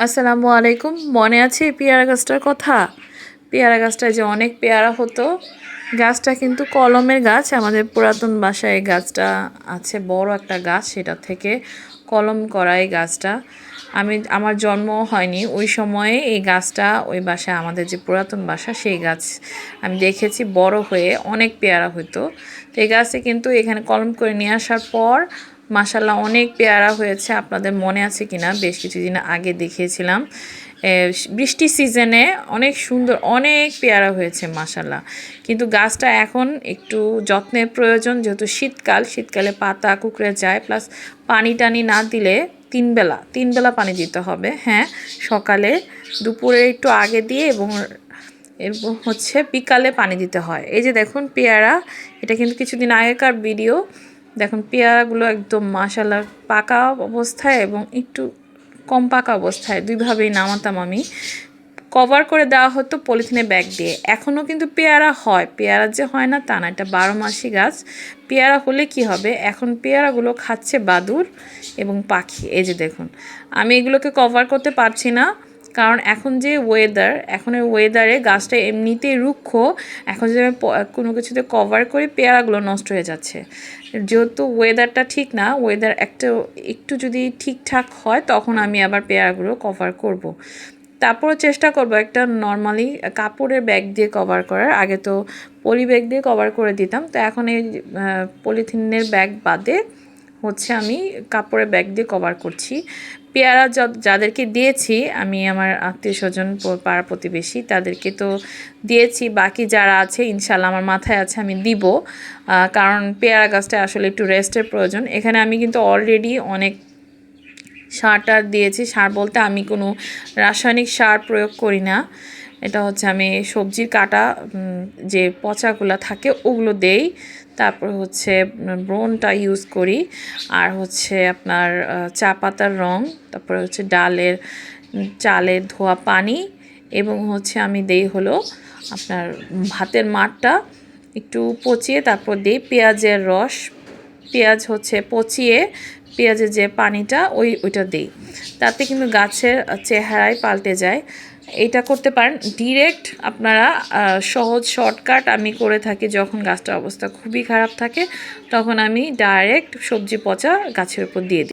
আসসালামু আলাইকুম। মনে আছে পেয়ারা গাছটার কথা? পেয়ারা গাছটা যে অনেক পেয়ারা হতো, গাছটা কিন্তু কলমের গাছ, আমাদের পুরাতন বাসায় গাছটা আছে, বড় একটা গাছ, সেটা থেকে কলম করা এই গাছটা। আমি, আমার জন্ম হয়নি, ওই সময়ে এই গাছটা, ওই বাসায় আমাদের যে পুরাতন বাসা, সেই গাছ আমি দেখেছি, বড় হয়ে অনেক পেয়ারা হতো তো এই গাছে কিন্তু এখানে কলম করে নিয়ে আসার পর মাসাল্লাহ অনেক পেয়ারা হয়েছে। আপনাদের মনে আছে কিনা? বেশ কিছুদিন আগে দেখিয়েছিলাম। বৃষ্টি সিজনে অনেক সুন্দর, অনেক পেয়ারা হয়েছে মাসাল্লাহ কিন্তু গাছটা এখন একটু যত্নের প্রয়োজন, যেহেতু শীতকাল, শীতকালে পাতা কুকড়ে যায়, প্লাস পানি টানি না দিলে তিন বেলা তিন বেলা পানি দিতে হবে। হ্যাঁ সকালে, দুপুরে একটু আগে দিয়ে এবং এবং হচ্ছে বিকালে পানি দিতে হয়। এই যে দেখুন পেয়ারা, এটা কিন্তু কিছুদিন আগেকার ভিডিও। দেখুন, পেয়ারাগুলো একদম মাসালার পাকা অবস্থায় এবং একটু কম পাকা অবস্থায়, দুইভাবেই নামাতাম আমি। কভার করে দেওয়া হতো পলিথিনে ব্যাগ দিয়ে। এখনও কিন্তু পেয়ারা হয়। পেয়ারা যে হয় না তা না, এটা বারো মাসি গাছ। পেয়ারা হলে কি হবে? এখন পেয়ারাগুলো খাচ্ছে বাদুর এবং পাখি। এই যে দেখুন, আমি এগুলোকে কভার করতে পারছি না। কারণ এখন যে ওয়েদার এখনের ওয়েদারে গাছটা এমনিতেই রুক্ষ, এখন যদি আমি কোনো কিছুতে কভার করি, পেয়ারাগুলো নষ্ট হয়ে যাচ্ছে। যেহেতু ওয়েদারটা ঠিক না ওয়েদার একটা একটু যদি ঠিকঠাক হয়, তখন আমি আবার পেয়ারাগুলো কভার করব। তারপরও চেষ্টা করব একটা নর্মালি কাপড়ের ব্যাগ দিয়ে কভার করার। আগে তো পলি ব্যাগ দিয়ে কভার করে দিতাম। তো এখন এই পলিথিনের ব্যাগ বাদে হচ্ছে আমি কাপড়ের ব্যাগ দিয়ে কভার করছি। পেয়ারা যাদেরকে দিয়েছি, আমি আমার আত্মীয় স্বজন পাড়া প্রতিবেশী, তাদেরকে তো দিয়েছি। বাকি যারা আছে ইনশাল্লাহ আমার মাথায় আছে, আমি দিব। কারণ পেয়ারা গাছটা আসলে একটু রেস্টের প্রয়োজন। এখানে আমি কিন্তু অলরেডি অনেক সার টার দিয়েছি। সার বলতে আমি কোনো রাসায়নিক সার প্রয়োগ করি না। এটা হচ্ছে আমি সবজির কাটা যে পচাগুলো থাকে, ওগুলো দেই। তারপর হচ্ছে ব্রনটা ইউজ করি। আর হচ্ছে আপনার চা পাতার রং, তারপরে হচ্ছে ডালের চালের ধোয়া পানি এবং হচ্ছে আমি দেই হলো আপনার ভাতের মাঠটা একটু পচিয়ে, তারপর দিই পেঁয়াজের রস। পেঁয়াজ হচ্ছে পচিয়ে পেঁয়াজের যে পানিটা, ওই, ওইটা দিই। তাতে কিন্তু গাছের চেহারায় পাল্টে যায়। এটা করতে পারেন। ডিরেক্ট আপনারা সহজ শর্টকাট আমি করে থাকি যখন গাছটার অবস্থা খুবই খারাপ থাকে, তখন আমি ডাইরেক্ট সবজি পচা গাছের উপর দিয়ে দিই।